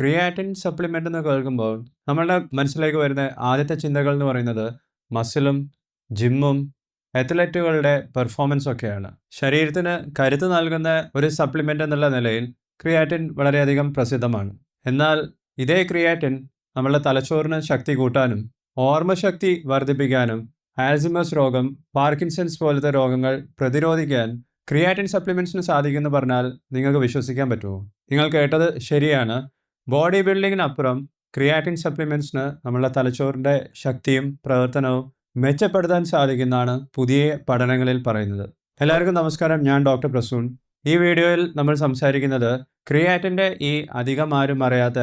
Creatine supplement എന്ന് കേൾക്കുമ്പോൾ നമ്മളുടെ മനസ്സിലേക്ക് വരുന്ന ആദ്യത്തെ ചിന്തകൾ എന്ന് പറയുന്നത് മസിലും ജിമ്മും അത്ലറ്റുകളുടെ പെർഫോമൻസ് ഒക്കെയാണ്. ശരീരത്തിന് കരുത്ത് നൽകുന്ന ഒരു സപ്ലിമെന്റ് എന്നുള്ള നിലയിൽ ക്രിയാറ്റിൻ വളരെയധികം പ്രസിദ്ധമാണ്. എന്നാൽ ഇതേ ക്രിയാറ്റിൻ നമ്മളുടെ തലച്ചോറിന് ശക്തി കൂട്ടാനും ഓർമ്മശക്തി വർദ്ധിപ്പിക്കാനും ആൽസിമസ് രോഗം പാർക്കിൻസൺസ് പോലത്തെ രോഗങ്ങൾ പ്രതിരോധിക്കാൻ ക്രിയാറ്റിൻ സപ്ലിമെന്റ്സിന് സാധിക്കുമെന്ന് പറഞ്ഞാൽ നിങ്ങൾക്ക് വിശ്വസിക്കാൻ പറ്റുമോ? നിങ്ങൾ കേട്ടത് ശരിയാണ്. ബോഡി ബിൽഡിങ്ങിനപ്പുറം ക്രിയാറ്റിൻ സപ്ലിമെന്റ്സിന് നമ്മളുടെ തലച്ചോറിന്റെ ശക്തിയും പ്രവർത്തനവും മെച്ചപ്പെടുത്താൻ സാധിക്കുന്നതാണ് പുതിയ പഠനങ്ങളിൽ പറയുന്നത്. എല്ലാവർക്കും നമസ്കാരം. ഞാൻ ഡോക്ടർ പ്രസൂൺ. ഈ വീഡിയോയിൽ നമ്മൾ സംസാരിക്കുന്നത് ക്രിയാറ്റിന്റെ ഈ അധികം ആരും അറിയാത്ത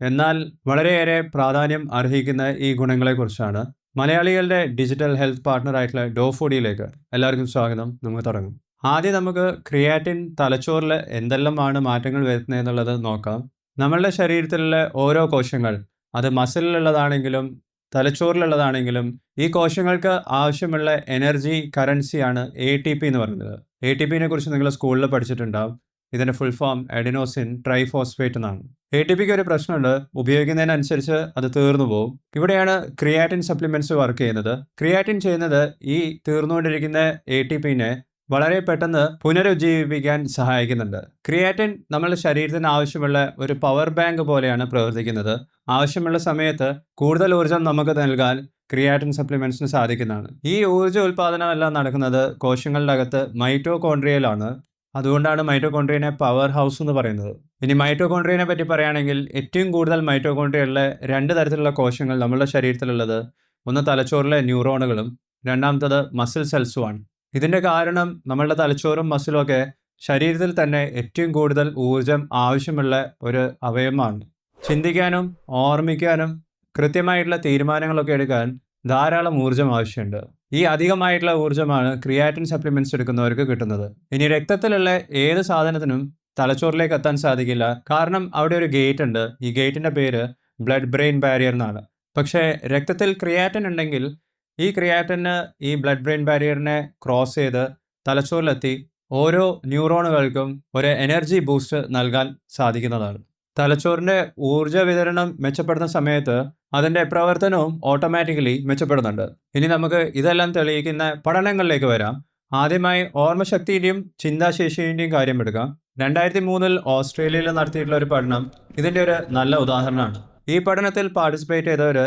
എന്നാൽ വളരെയേറെ പ്രാധാന്യം അർഹിക്കുന്ന ഈ ഗുണങ്ങളെക്കുറിച്ചാണ്. മലയാളികളുടെ ഡിജിറ്റൽ ഹെൽത്ത് പാർട്ട്ണർ ആയിട്ടുള്ള ഡോഫോഡിയിലേക്ക് എല്ലാവർക്കും സ്വാഗതം. നമുക്ക് തുടങ്ങും. ആദ്യം നമുക്ക് ക്രിയാറ്റിൻ തലച്ചോറിൽ എന്തെല്ലാമാണ് മാറ്റങ്ങൾ വരുന്നത് എന്നുള്ളത് നോക്കാം. നമ്മളുടെ ശരീരത്തിലുള്ള ഓരോ കോശങ്ങൾ അത് മസിലിലുള്ളതാണെങ്കിലും തലച്ചോറിലുള്ളതാണെങ്കിലും ഈ കോശങ്ങൾക്ക് ആവശ്യമുള്ള എനർജി കറൻസിയാണ് എ ടി പി എന്ന് പറയുന്നത്. എ ടി പിനെ കുറിച്ച് നിങ്ങൾ സ്കൂളിൽ പഠിച്ചിട്ടുണ്ടാവും. ഇതിന്റെ ഫുൾ ഫോം എഡിനോസിൻ ട്രൈഫോസ്ഫേറ്റ് എന്നാണ്. എ ടി പിക്ക് ഒരു പ്രശ്നമുണ്ട്. ഉപയോഗിക്കുന്നതിനനുസരിച്ച് അത് തീർന്നു പോകും. ഇവിടെയാണ് ക്രിയാറ്റിൻ സപ്ലിമെന്റ്സ് വർക്ക് ചെയ്യുന്നത്. ക്രിയാറ്റിൻ ചെയ്യുന്നത് ഈ തീർന്നുകൊണ്ടിരിക്കുന്ന എ ടി പിനെ വളരെ പെട്ടെന്ന് പുനരുജ്ജീവിപ്പിക്കാൻ സഹായിക്കുന്നുണ്ട്. ക്രിയാറ്റിൻ നമ്മുടെ ശരീരത്തിന് ആവശ്യമുള്ള ഒരു പവർ ബാങ്ക് പോലെയാണ് പ്രവർത്തിക്കുന്നത്. ആവശ്യമുള്ള സമയത്ത് കൂടുതൽ ഊർജം നമുക്ക് നൽകാൻ ക്രിയാറ്റിൻ സപ്ലിമെന്റ്സിന് സാധിക്കുന്നതാണ്. ഈ ഊർജ ഉൽപാദനമെല്ലാം നടക്കുന്നത് കോശങ്ങളുടെ അകത്ത് മൈറ്റോകോൺട്രിയയിലാണ് അതുകൊണ്ടാണ് മൈറ്റോകോൺട്രിയനെ പവർ ഹൗസ് എന്ന് പറയുന്നത്. ഇനി മൈറ്റോകോൺട്രിയനെ പറ്റി പറയുകയാണെങ്കിൽ ഏറ്റവും കൂടുതൽ മൈറ്റോകോൺട്രിയയുള്ള രണ്ട് തരത്തിലുള്ള കോശങ്ങൾ നമ്മുടെ ശരീരത്തിലുള്ളത് ഒന്ന് തലച്ചോറിലെ ന്യൂറോണുകളും രണ്ടാമത്തത് മസിൽ സെൽസുമാണ് ഇതിന്റെ കാരണം നമ്മളുടെ തലച്ചോറും മസിലും ഒക്കെ ശരീരത്തിൽ തന്നെ ഏറ്റവും കൂടുതൽ ഊർജം ആവശ്യമുള്ള ഒരു അവയവമാണ്. ചിന്തിക്കാനും ഓർമ്മിക്കാനും കൃത്യമായിട്ടുള്ള തീരുമാനങ്ങളൊക്കെ എടുക്കാൻ ധാരാളം ഊർജം ആവശ്യമുണ്ട്. ഈ അധികമായിട്ടുള്ള ഊർജമാണ് ക്രിയാറ്റിൻ സപ്ലിമെന്റ്സ് എടുക്കുന്നവർക്ക് കിട്ടുന്നത്. ഇനി രക്തത്തിലുള്ള ഏത് സാധനത്തിനും തലച്ചോറിലേക്ക് എത്താൻ സാധിക്കില്ല. കാരണം അവിടെ ഒരു ഗേറ്റ് ഉണ്ട്. ഈ ഗേറ്റിന്റെ പേര് ബ്ലഡ് ബ്രെയിൻ ബാരിയർ എന്നാണ്. പക്ഷേ രക്തത്തിൽ ക്രിയാറ്റിൻ ഉണ്ടെങ്കിൽ ഈ ക്രിയാറ്റിന് ഈ ബ്ലഡ് ബ്രെയിൻ ബാരിയറിനെ ക്രോസ് ചെയ്ത് തലച്ചോറിലെത്തി ഓരോ ന്യൂറോണുകൾക്കും ഒരു എനർജി ബൂസ്റ്റ് നൽകാൻ സാധിക്കുന്നതാണ്. തലച്ചോറിന്റെ ഊർജ വിതരണം മെച്ചപ്പെടുന്ന സമയത്ത് അതിന്റെ പ്രവർത്തനവും ഓട്ടോമാറ്റിക്കലി മെച്ചപ്പെടുന്നുണ്ട്. ഇനി നമുക്ക് ഇതെല്ലാം തെളിയിക്കുന്ന പഠനങ്ങളിലേക്ക് വരാം. ആദ്യമായി ഓർമ്മശക്തിയുടെയും ചിന്താശേഷിയുടെയും കാര്യം എടുക്കാം. രണ്ടായിരത്തി മൂന്നിൽ ഓസ്ട്രേലിയയിൽ നടത്തിയിട്ടുള്ള ഒരു പഠനം ഇതിന്റെ ഒരു നല്ല ഉദാഹരണമാണ്. ഈ പഠനത്തിൽ പാർട്ടിസിപ്പേറ്റ് ചെയ്തവർ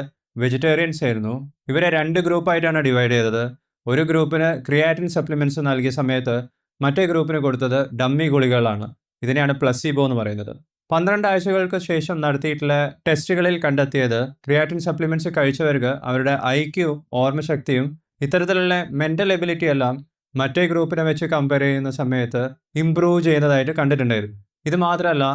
വെജിറ്റേറിയൻസ് ആയിരുന്നു. ഇവരെ രണ്ട് ഗ്രൂപ്പായിട്ടാണ് ഡിവൈഡ് ചെയ്തത്. ഒരു ഗ്രൂപ്പിന് ക്രിയാറ്റിൻ സപ്ലിമെന്റ്സ് നൽകിയ സമയത്ത് മറ്റേ ഗ്രൂപ്പിന് കൊടുത്തത് ഡമ്മി ഗുളികളാണ് ഇതിനെയാണ് പ്ലസീബോ എന്ന് പറയുന്നത്. പന്ത്രണ്ട് ആഴ്ചകൾക്ക് ശേഷം നടത്തിയിട്ടുള്ള ടെസ്റ്റുകളിൽ കണ്ടെത്തിയത് ക്രിയാറ്റിൻ സപ്ലിമെന്റ്സ് കഴിച്ചവർക്ക് അവരുടെ ഐക്യു ഓർമ്മശക്തിയും ഇത്തരത്തിലുള്ള മെന്റൽ എബിലിറ്റി എല്ലാം മറ്റേ ഗ്രൂപ്പിനെ വെച്ച് കമ്പയർ ചെയ്യുന്ന സമയത്ത് ഇംപ്രൂവ് ചെയ്യുന്നതായിട്ട് കണ്ടിട്ടുണ്ടായിരുന്നു. ഇത് മാത്രമല്ല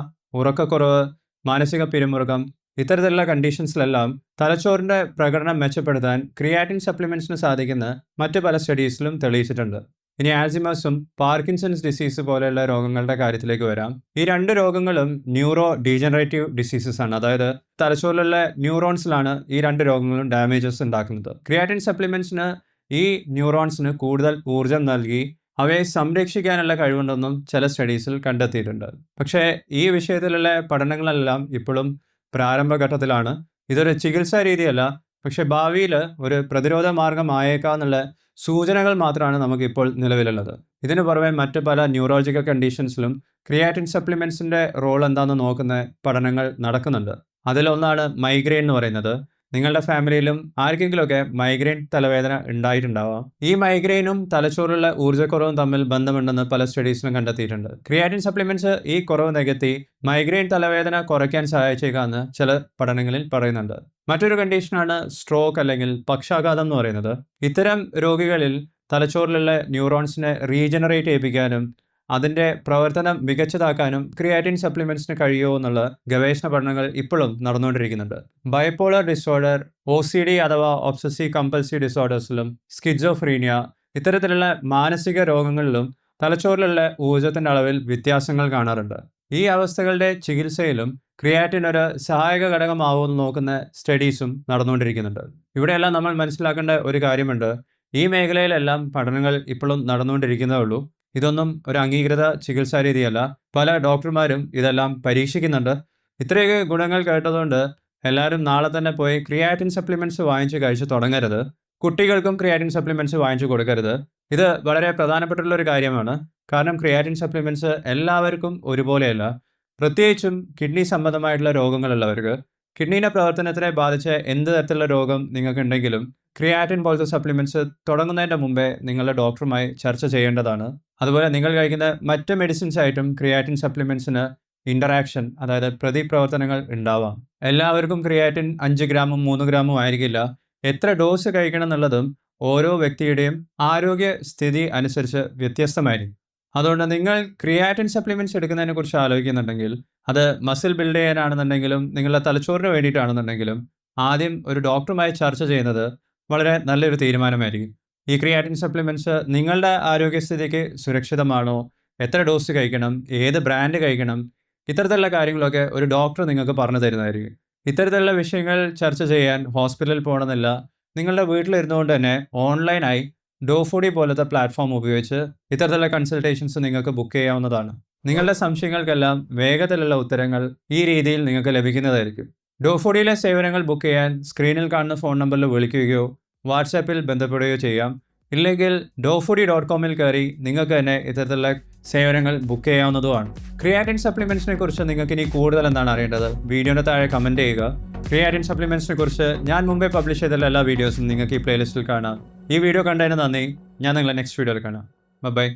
ഉറക്കക്കുറവ് മാനസിക പിരിമുറുക്കം ഇത്തരത്തിലുള്ള കണ്ടീഷൻസിലെല്ലാം തലച്ചോറിന്റെ പ്രകടനം മെച്ചപ്പെടുത്താൻ ക്രിയാറ്റിൻ സപ്ലിമെന്റ്സിന് സാധിക്കുന്ന മറ്റ് പല സ്റ്റഡീസിലും തെളിയിച്ചിട്ടുണ്ട്. ഇനി ആൽസിമസും പാർക്കിൻസൺസ് ഡിസീസ് പോലെയുള്ള രോഗങ്ങളുടെ കാര്യത്തിലേക്ക് വരാം. ഈ രണ്ട് രോഗങ്ങളും ന്യൂറോ ഡീജനറേറ്റീവ് ഡിസീസസ് ആണ്. അതായത് തലച്ചോറിലുള്ള ന്യൂറോൺസിലാണ് ഈ രണ്ട് രോഗങ്ങളും ഡാമേജസ് ഉണ്ടാക്കുന്നത്. ക്രിയാറ്റിൻ സപ്ലിമെന്റ്സിന് ഈ ന്യൂറോൺസിന് കൂടുതൽ ഊർജം നൽകി അവയെ സംരക്ഷിക്കാനുള്ള കഴിവുണ്ടെന്നും ചില സ്റ്റഡീസിൽ കണ്ടെത്തിയിട്ടുണ്ട്. പക്ഷേ ഈ വിഷയത്തിലുള്ള പഠനങ്ങളെല്ലാം ഇപ്പോഴും പ്രാരംഭഘട്ടത്തിലാണ്. ഇതൊരു ചികിത്സാ രീതിയല്ല പക്ഷേ ഭാവിയിൽ ഒരു പ്രതിരോധ മാർഗമായേക്കാന്നുള്ള സൂചനകൾ മാത്രമാണ് നമുക്കിപ്പോൾ നിലവിലുള്ളത്. ഇതിനു പുറമെ മറ്റ് പല ന്യൂറോളജിക്കൽ കണ്ടീഷൻസിലും ക്രിയാറ്റിൻ സപ്ലിമെൻസിന്റെ റോൾ എന്താണെന്ന് നോക്കുന്ന പഠനങ്ങൾ നടക്കുന്നുണ്ട്. അതിലൊന്നാണ് മൈഗ്രെയിൻ എന്ന് പറയുന്നത്. നിങ്ങളുടെ ഫാമിലിയിലും ആർക്കെങ്കിലുമൊക്കെ മൈഗ്രെയിൻ തലവേദന ഉണ്ടായിട്ടുണ്ടാവാം? ഈ മൈഗ്രെയിനും തലച്ചോറിലുള്ള ഊർജക്കുറവും തമ്മിൽ ബന്ധമുണ്ടെന്ന് പല സ്റ്റഡീസിലും കണ്ടെത്തിയിട്ടുണ്ട്. ക്രിയാറ്റിൻ സപ്ലിമെന്റ്സ് ഈ കുറവ് നികത്തി മൈഗ്രെയിൻ തലവേദന കുറയ്ക്കാൻ സഹായിച്ചേക്കാന്ന് ചില പഠനങ്ങളിൽ പറയുന്നുണ്ട്. മറ്റൊരു കണ്ടീഷനാണ് സ്ട്രോക്ക് അല്ലെങ്കിൽ പക്ഷാഘാതം എന്ന് പറയുന്നത്. ഇത്തരം രോഗികളിൽ തലച്ചോറിലുള്ള ന്യൂറോൺസിനെ റീജനറേറ്റ് ചെയ്യിപ്പിക്കാനും അതിന്റെ പ്രവർത്തനം മികച്ചതാക്കാനും ക്രിയാറ്റിൻ സപ്ലിമെന്റ്സിന് കഴിയുമോ എന്നുള്ള ഗവേഷണ പഠനങ്ങൾ ഇപ്പോഴും നടന്നുകൊണ്ടിരിക്കുന്നുണ്ട്. Bipolar disorder O C D അഥവാ ഒബ്സസീവ് കമ്പൽസീവ് ഡിസോർഡേഴ്സിലും സ്കിജോഫ്രീനിയ ഇത്തരത്തിലുള്ള മാനസിക രോഗങ്ങളിലും തലച്ചോറിലുള്ള ഊർജത്തിന്റെ അളവിൽ വ്യത്യാസങ്ങൾ കാണാറുണ്ട്. ഈ അവസ്ഥകളുടെ ചികിത്സയിലും ക്രിയാറ്റിൻ ഒരു സഹായക ഘടകമാവുമെന്ന് നോക്കുന്ന സ്റ്റഡീസും നടന്നുകൊണ്ടിരിക്കുന്നുണ്ട്. ഇവിടെയെല്ലാം നമ്മൾ മനസ്സിലാക്കേണ്ട ഒരു കാര്യമുണ്ട്. ഈ മേഖലയിലെല്ലാം പഠനങ്ങൾ ഇപ്പോഴും നടന്നുകൊണ്ടിരിക്കുന്നേ ഉള്ളൂ. ഇതൊന്നും ഒരു അംഗീകൃത ചികിത്സാ രീതിയല്ല. പല ഡോക്ടർമാരും ഇതെല്ലാം പരീക്ഷിക്കുന്നുണ്ട്. ഇത്രയൊക്കെ ഗുണങ്ങൾ കേട്ടതുകൊണ്ട് എല്ലാവരും നാളെ തന്നെ പോയി ക്രിയാറ്റിൻ സപ്ലിമെന്റ്സ് വാങ്ങിച്ച് കഴിച്ച് തുടങ്ങരുത്. കുട്ടികൾക്കും ക്രിയാറ്റിൻ സപ്ലിമെന്റ്സ് വാങ്ങിച്ചു കൊടുക്കരുത്. ഇത് വളരെ പ്രധാനപ്പെട്ടുള്ള ഒരു കാര്യമാണ്. കാരണം ക്രിയാറ്റിൻ സപ്ലിമെന്റ്സ് എല്ലാവർക്കും ഒരുപോലെയല്ല. പ്രത്യേകിച്ചും കിഡ്നി സംബന്ധമായിട്ടുള്ള രോഗങ്ങളുള്ളവർക്ക്. കിഡ്നീന്റെ പ്രവർത്തനത്തിനെ ബാധിച്ച എന്ത് തരത്തിലുള്ള രോഗം നിങ്ങൾക്കുണ്ടെങ്കിലും ക്രിയാറ്റിൻ പോലത്തെ സപ്ലിമെന്റ്സ് തുടങ്ങുന്നതിന്റെ മുമ്പേ നിങ്ങളുടെ ഡോക്ടറുമായി ചർച്ച ചെയ്യേണ്ടതാണ്. അതുപോലെ നിങ്ങൾ കഴിക്കുന്ന മറ്റ് മെഡിസിൻസ് ആയിട്ടും ക്രിയാറ്റിൻ സപ്ലിമെന്റ്സിന് ഇന്ററാക്ഷൻ അതായത് പ്രതിപ്രവർത്തനങ്ങൾ ഉണ്ടാവാം. എല്ലാവർക്കും ക്രിയാറ്റിൻ അഞ്ച് ഗ്രാമും മൂന്ന് ഗ്രാമും ആയിരിക്കില്ല. എത്ര ഡോസ് കഴിക്കണം എന്നുള്ളതും ഓരോ വ്യക്തിയുടെയും ആരോഗ്യ സ്ഥിതി അനുസരിച്ച് വ്യത്യസ്തമായിരിക്കും. അതുകൊണ്ട് നിങ്ങൾ ക്രിയാറ്റിൻ സപ്ലിമെന്റ്സ് എടുക്കുന്നതിനെ കുറിച്ച് ആലോചിക്കുന്നുണ്ടെങ്കിൽ അത് മസിൽ ബിൽഡ് ചെയ്യാനാണെന്നുണ്ടെങ്കിലും നിങ്ങളുടെ തലച്ചോറിന് വേണ്ടിയിട്ടാണെന്നുണ്ടെങ്കിലും ആദ്യം ഒരു ഡോക്ടറുമായി ചർച്ച ചെയ്യുന്നത് വളരെ നല്ലൊരു തീരുമാനമായിരിക്കും. ഈ ക്രിയാറ്റിൻ സപ്ലിമെന്റ്സ് നിങ്ങളുടെ ആരോഗ്യസ്ഥിതിക്ക് സുരക്ഷിതമാണോ? എത്ര ഡോസ് കഴിക്കണം? ഏത് ബ്രാൻഡ് കഴിക്കണം? ഇത്തരത്തിലുള്ള കാര്യങ്ങളൊക്കെ ഒരു ഡോക്ടർ നിങ്ങൾക്ക് പറഞ്ഞു തരുന്നതായിരിക്കും. ഇത്തരത്തിലുള്ള വിഷയങ്ങൾ ചർച്ച ചെയ്യാൻ ഹോസ്പിറ്റലിൽ പോകണമെന്നില്ല. നിങ്ങളുടെ വീട്ടിലിരുന്നുകൊണ്ട് തന്നെ ഓൺലൈനായി ഡോഫോഡി പോലത്തെ പ്ലാറ്റ്ഫോം ഉപയോഗിച്ച് ഇത്തരത്തിലുള്ള കൺസൾട്ടേഷൻസ് നിങ്ങൾക്ക് ബുക്ക് ചെയ്യാവുന്നതാണ്. നിങ്ങളുടെ സംശയങ്ങൾക്കെല്ലാം വേഗത്തിലുള്ള ഉത്തരങ്ങൾ ഈ രീതിയിൽ നിങ്ങൾക്ക് ലഭിക്കുന്നതായിരിക്കും. ഡോഫോഡിയിലെ സേവനങ്ങൾ ബുക്ക് ചെയ്യാൻ സ്ക്രീനിൽ കാണുന്ന ഫോൺ നമ്പറിൽ വിളിക്കുകയോ വാട്സാപ്പിൽ ബന്ധപ്പെടുകയോ ചെയ്യാം. ഇല്ലെങ്കിൽ ഡോഫുഡി ഡോട്ട് കോമിൽ കയറി നിങ്ങൾക്ക് തന്നെ ഇത്തരത്തിലുള്ള സേവനങ്ങൾ ബുക്ക് ചെയ്യാവുന്നതുമാണ്. ക്രിയാറ്റിൻ സപ്ലിമെന്റ്സിനെ കുറിച്ച് നിങ്ങൾക്ക് ഇനി കൂടുതൽ എന്താണ് അറിയേണ്ടത്? വീഡിയോയുടെ താഴെ കമന്റ് ചെയ്യുക. ക്രിയാറ്റിൻ സപ്ലിമെന്റ്സിനെ കുറിച്ച് ഞാൻ മുമ്പേ പബ്ലിഷ് ചെയ്തിട്ടുള്ള എല്ലാ വീഡിയോസും നിങ്ങൾക്ക് ഈ പ്ലേലിസ്റ്റിൽ കാണാം. ഈ വീഡിയോ കണ്ടതിന് നന്ദി. ഞാൻ നിങ്ങളെ നെക്സ്റ്റ് വീഡിയോയിൽ കാണാം. ബൈ